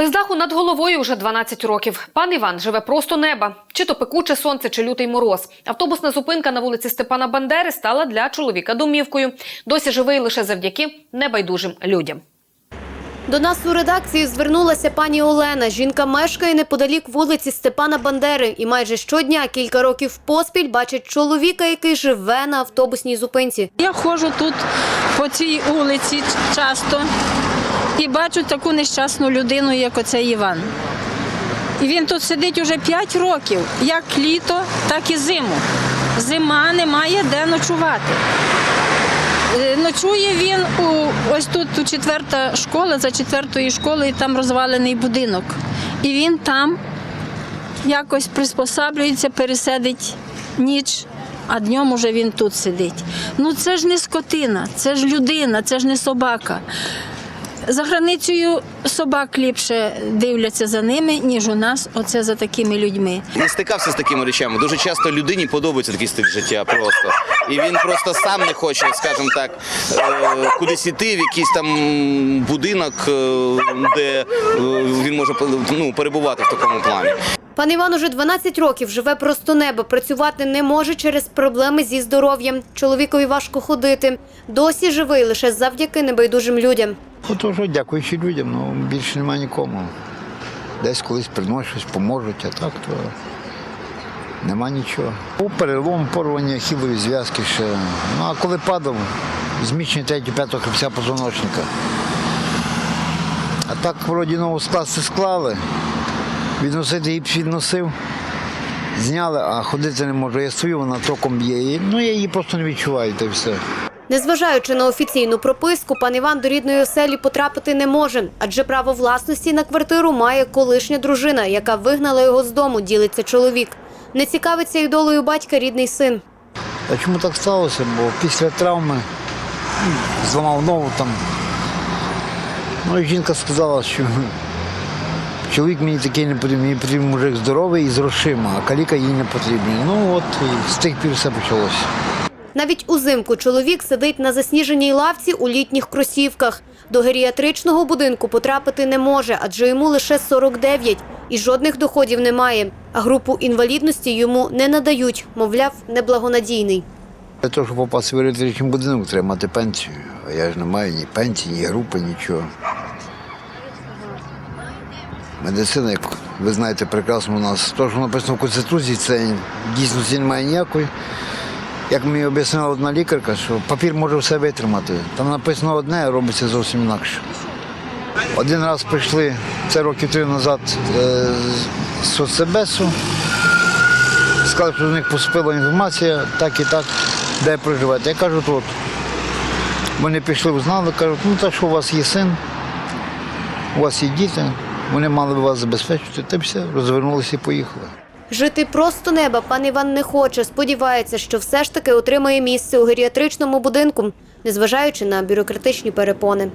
Без даху над головою вже 12 років. Пан Іван живе просто неба. Чи то пекуче сонце, чи лютий мороз. Автобусна зупинка на вулиці Степана Бандери стала для чоловіка домівкою. Досі живий лише завдяки небайдужим людям. До нас у редакцію звернулася пані Олена. Жінка мешкає неподалік вулиці Степана Бандери і майже щодня кілька років поспіль бачить чоловіка, який живе на автобусній зупинці. Я ходжу тут по цій вулиці часто і бачу таку нещасну людину, як оцей Іван. І він тут сидить уже 5 років, як літо, так і зиму. Зима немає де ночувати. Е, Ночує він у ось тут у четверта школа, за четвертою школою там розвалений будинок. І він там якось приспосаблюється, пересидить ніч, а днем уже він тут сидить. Ну це ж не скотина, це ж людина, це ж не собака. За границею собак ліпше дивляться за ними, ніж у нас оце за такими людьми. не стикався з такими речами. Дуже часто людині подобається такий стиль життя просто. І він просто сам не хоче, скажімо так, е, кудись іти в якийсь там будинок, е, де е, він може ну, перебувати в такому плані. Пан Іван уже 12 років живе просто неба. Працювати не може через проблеми зі здоров'ям. Чоловікові важко ходити. Досі живий лише завдяки небайдужим людям. Отож, дякуючи людям, ну більше немає нікому. Десь колись приносять, щось поможуть, а так то нема нічого. Був перелом, порвання хілові зв'язки ще. Ну а коли падав, зміщення третього п'ятого хребця позвоночника. А так вроді нову скласти склали, відносити гіпс відносив, зняли, а ходити не можу. Я стою, вона током б'є. Ну я її просто не відчуваю, та й все. Незважаючи на офіційну прописку, пан Іван до рідної оселі потрапити не може, адже право власності на квартиру має колишня дружина, яка вигнала його з дому, ділиться чоловік. Не цікавиться і долею батька рідний син. А чому так сталося? Бо після травми зламав ногу там. Ну і жінка сказала, що чоловік мені такий не потрібен, мені потрібен мужик здоровий і з грошима, а каліка їй не потрібна. Ну от і з тих пір все почалося. Навіть узимку чоловік сидить на засніженій лавці у літніх кросівках. До геріатричного будинку потрапити не може, адже йому лише 49 і жодних доходів немає. А групу інвалідності йому не надають, мовляв, неблагонадійний. Для того, щоб попасти в електричний будинок, треба мати пенсію. А я ж не маю ні пенсії, ні групи, нічого. Медицина, як ви знаєте, прекрасно у нас. То, що написано в Конституції, це дійсності немає ніякої. Як мені об'яснила одна лікарка, що папір може все витримати. Там написано одне, а робиться зовсім інакше. Один раз прийшли, це років три назад, е, з соцсебесу. Сказали, що з них поступила інформація, так і так, де проживаєте. Я кажу, тут. Вони пішли, узнали, кажуть, ну так що у вас є син, у вас є діти, вони мали б вас забезпечити, та все, розвернулися і поїхали. Жити просто неба пан Іван не хоче. Сподівається, що все ж таки отримає місце у геріатричному будинку, незважаючи на бюрократичні перепони.